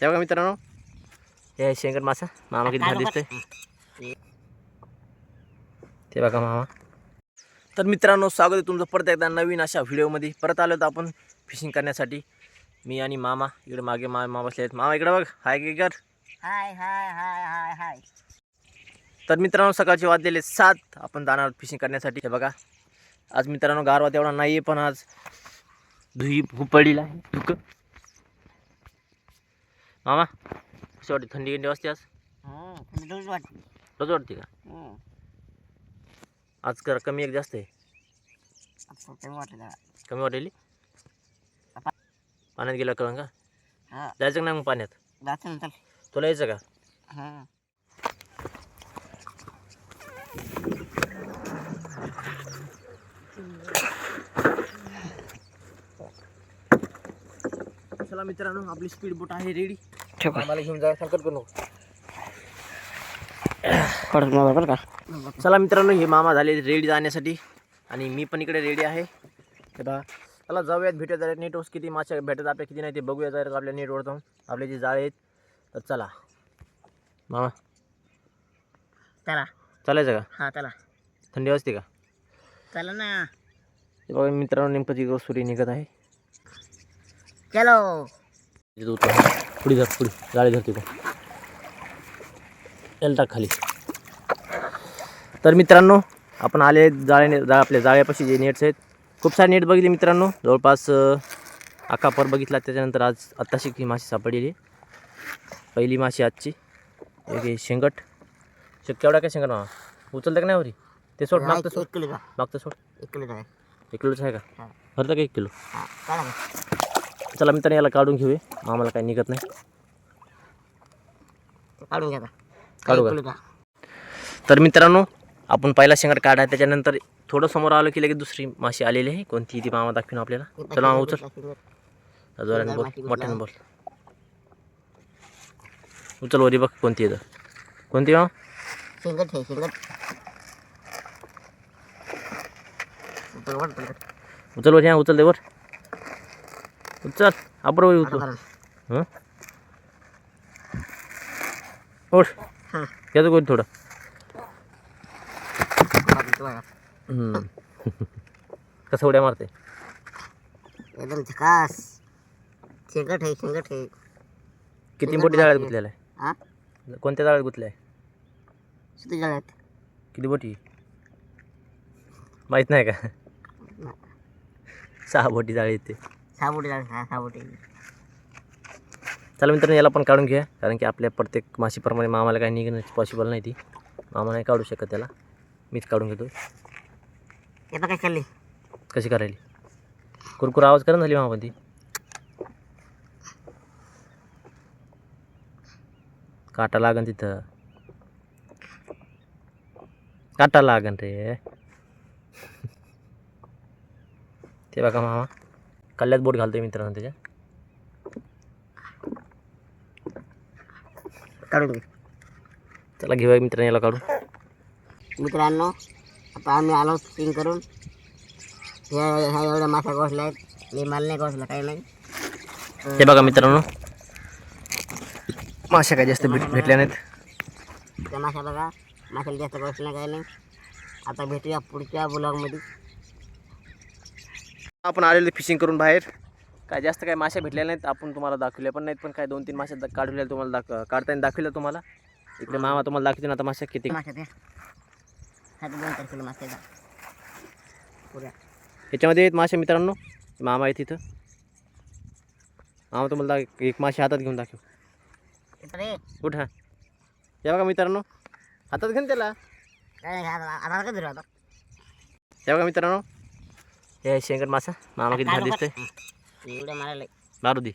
हे बघा मित्रांनो हे शेंगट मासा मामा किती भारी दिसतोय ते बघा मामा तर मित्रांनो स्वागत आहे तुमचं परत एकदा नवीन अशा व्हिडिओमध्ये परत आलो तर आपण फिशिंग करण्यासाठी मी आणि मामा इकडे मागे मा मामा बसले आहेत मामा इकडे बघ हाय की कर हाय हाय हाय हाय हाय तर मित्रांनो सकाळचे वाजलेले सात आपण जाणार फिशिंग करण्यासाठी हे बघा आज मित्रांनो गारवा तेवढा नाही आहे पण आज धुई खूप पडलेला आहे धुकं मामा कशी वाटते थंडी गिंडी वाजते आज? हं, थोडीच वाटते रोज वाटते का? हं. आज कर कमी एक जास्त आहे. कमी वाटलं जरा. कमी वाटेली पाण्यात गेलं कळंन का? हा. जायचं का नाही मग पाण्यात? तुला यायचं का? हां. चला मित्रांनो आपली स्पीड बोट आहे रेडी ठेव. आम्हाला घेऊन जा संकट करू नको कडक मोबाईल बरं का? चला मित्रांनो हे मामा झाले रेडी जाण्यासाठी. आणि मी पण इकडे रेडी आहे. हे बघा चला जाऊयात भेटूया जरा. नेट किती मासे भेटत आपल्या किती नाही ते बघूया जरा आपल्या नेटवर जाऊन. आपले जे जाळे आहेत तर चला. मामा. चला. चालायचं का? हा चला. थंडी वाजते का? चला ना. बघा मित्रांनो नेमकं तिकडं सूर्य निघत आहे. चलो. पुढे धर पुढे. जाळे धर तिथं याला टाक खाली. तर मित्रांनो आपण आले जाळे जा आपल्या जाळ्यापाशी जे नेट्स आहेत. खूप सारे नेट बघितले मित्रांनो. जवळपास अं, अख्खा पर बघितला. त्याच्यानंतर आज आत्ताशी ही माशी सापडलेली पहिली माशी आजची. एक शेंगट. शेक केवढा काय शेंगट मामा उचलतं का नाही वरी ते सोड मागतं सोड. मागतं सोड. एक किलो एक किलोचं आहे का. भरतं का एक किलो? चला. चला मित्रांनो याला काढून घेऊया. मामाला काही निघत नाही. काढून घ्या. काढू का? तर मित्रांनो आपण पहिला शेंगाट काढा त्याच्यानंतर थोडं समोर आलो की लगेच दुसरी माशी आलेली आहे. कोणती ती मामा दाखवीन आपल्याला. चला मामा उचल. जोराने बोल. मोठ्याने बोल. उचल वरी बघ कोणती आहे तर. कोणती मामा? शिंगट आहे शिंगट. उचल वरी हा उचल दे वर. उचल आपण वरी आता उचल करा. हं? ओढ हां. घ्यायचं कोणी थोडं. कसं उड्या मारते एकदम झकास. शिंगट आहे शिंगट आहे. किती बोटी जाळ्यात गुतलेला आहे? कोणत्या जाळ्यात गुतल्या? आहे किती जळ्यात. किती बोटी? माहीत नाही का? सहा बोटी जाळी येते सहा बोटी जाळ्यात हा चला मित्रांनो याला पण काढून घ्या कारण की आपल्या प्रत्येक माशीप्रमाणे मामाला काही निघणं पॉसिबल नाही ती. मामा नाही काढू शकत त्याला. मीच काढून घेतो हे बघा खाल्ली कशी करायली? कुरकुर आवाज करून झाली मामा ती काटा लागन तिथं. काटा लागन रे. ते बघा मामा. कल्ल्यात बोट घालतोय मित्रांनो त्याच्या. काढून चला घेऊया मित्रांनो याला काढून. मित्रांनो आता आम्ही आलो फिटिंग करून. ह्या ह्या एवढ्या मासा आहेत. मी माल नाही घोसला काही नाही. हे बघा मित्रांनो. माशा काय जास्त भेट भेटल्या नाहीत. त्या मासा बघा. माशाला जास्त घोसल्या काही नाही. आता भेटूया पुढच्या ब्लॉगमध्ये आपण आलेलो फिशिंग करून बाहेर. काय जास्त काय मासे भेटलेल्या नाहीत आपण तुम्हाला दाखवल्या पण नाहीत पण काय दोन तीन मासे काढलेल्या तुम्हाला दाख काढताना दाखवल्या तुम्हाला. इकडे मामा तुम्हाला दाखवते ना आता मासे किती हा ह्याच्यामध्ये आहेत मासे मित्रांनो. मामा आहे तिथं. मामा तुम्हाला एक मासे हातात घेऊन दाखव. कुठं हे. बघा मित्रांनो. हातात घेऊन त्याला. हे बघा मित्रांनो. हे शेंगट मासा. मामा किती दिसतोय? मारू दे.